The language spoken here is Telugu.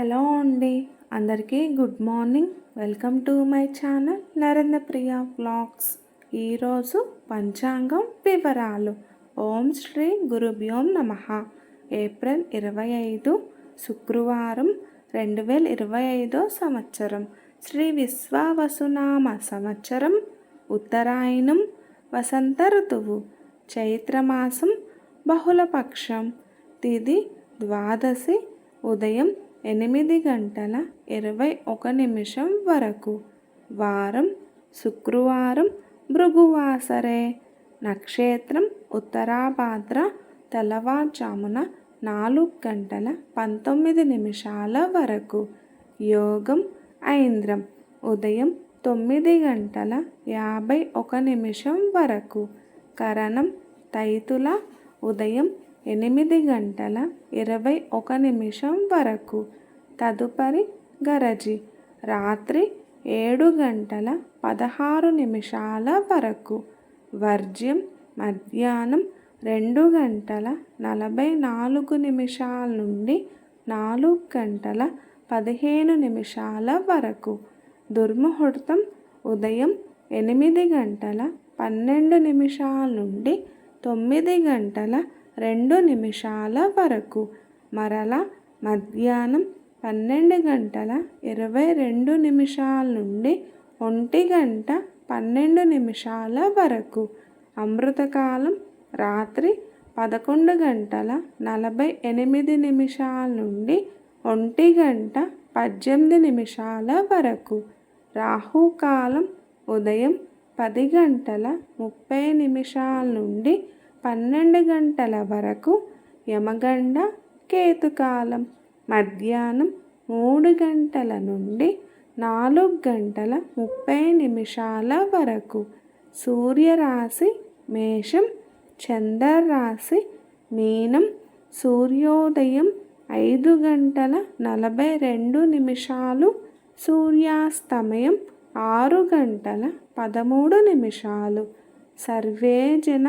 హలో అండి. అందరికీ good morning. Welcome to my channel Narendra Priya vlogs ఈరోజు పంచాంగం వివరాలు. ఓం శ్రీ గురుభ్యోం నమ. ఏప్రిల్ ఇరవై ఐదు శుక్రవారం రెండు వేల ఇరవై ఐదో సంవత్సరం. శ్రీ విశ్వావసునామ సంవత్సరం ఉత్తరాయణం వసంత ఋతువు చైత్రమాసం బహుళపక్షం తిది ద్వాదశి ఉదయం ఎనిమిది గంటల ఇరవై ఒక నిమిషం వరకు. వారం శుక్రవారం భృగువాసరే. నక్షత్రం ఉత్తరాభాద్ర తెల్లవారుజామున నాలుగు గంటల పంతొమ్మిది నిమిషాల వరకు. యోగం ఐంద్రం. ఉదయం తొమ్మిది గంటల యాభై ఒక నిమిషం వరకు. కరణం తైతుల. ఉదయం ఎనిమిది గంటల ఇరవై ఒక నిమిషం వరకు. తదుపరి గరజి. రాత్రి ఏడు గంటల పదహారు నిమిషాల వరకు. వర్జ్యం మధ్యాహ్నం రెండు గంటల నలభై నాలుగు నిమిషాల నుండి నాలుగు గంటల పదిహేను నిమిషాల వరకు. దుర్ముహూర్తం ఉదయం ఎనిమిది గంటల పన్నెండు నిమిషాల నుండి తొమ్మిది గంటల రెండు నిమిషాల వరకు. మరల మధ్యాహ్నం పన్నెండు గంటల ఇరవై రెండు నిమిషాల నుండి ఒంటి గంట పన్నెండు నిమిషాల వరకు. అమృతకాలం రాత్రి పదకొండు గంటల నలభై ఎనిమిది నిమిషాల నుండి ఒంటి గంట పద్దెనిమిది నిమిషాల వరకు. రాహుకాలం ఉదయం పది గంటల ముప్పై నిమిషాల నుండి పన్నెండు గంటల వరకు యమగండ కేతుకాలం. మధ్యాహ్నం మూడు గంటల నుండి నాలుగు గంటల ముప్పై నిమిషాల వరకు సూర్యరాశి మేషం చంద్రరాశి మీనం సూర్యోదయం ఐదు గంటల నలభై రెండు నిమిషాలు సూర్యాస్తమయం ఆరు గంటల పదమూడు నిమిషాలు. సర్వేజన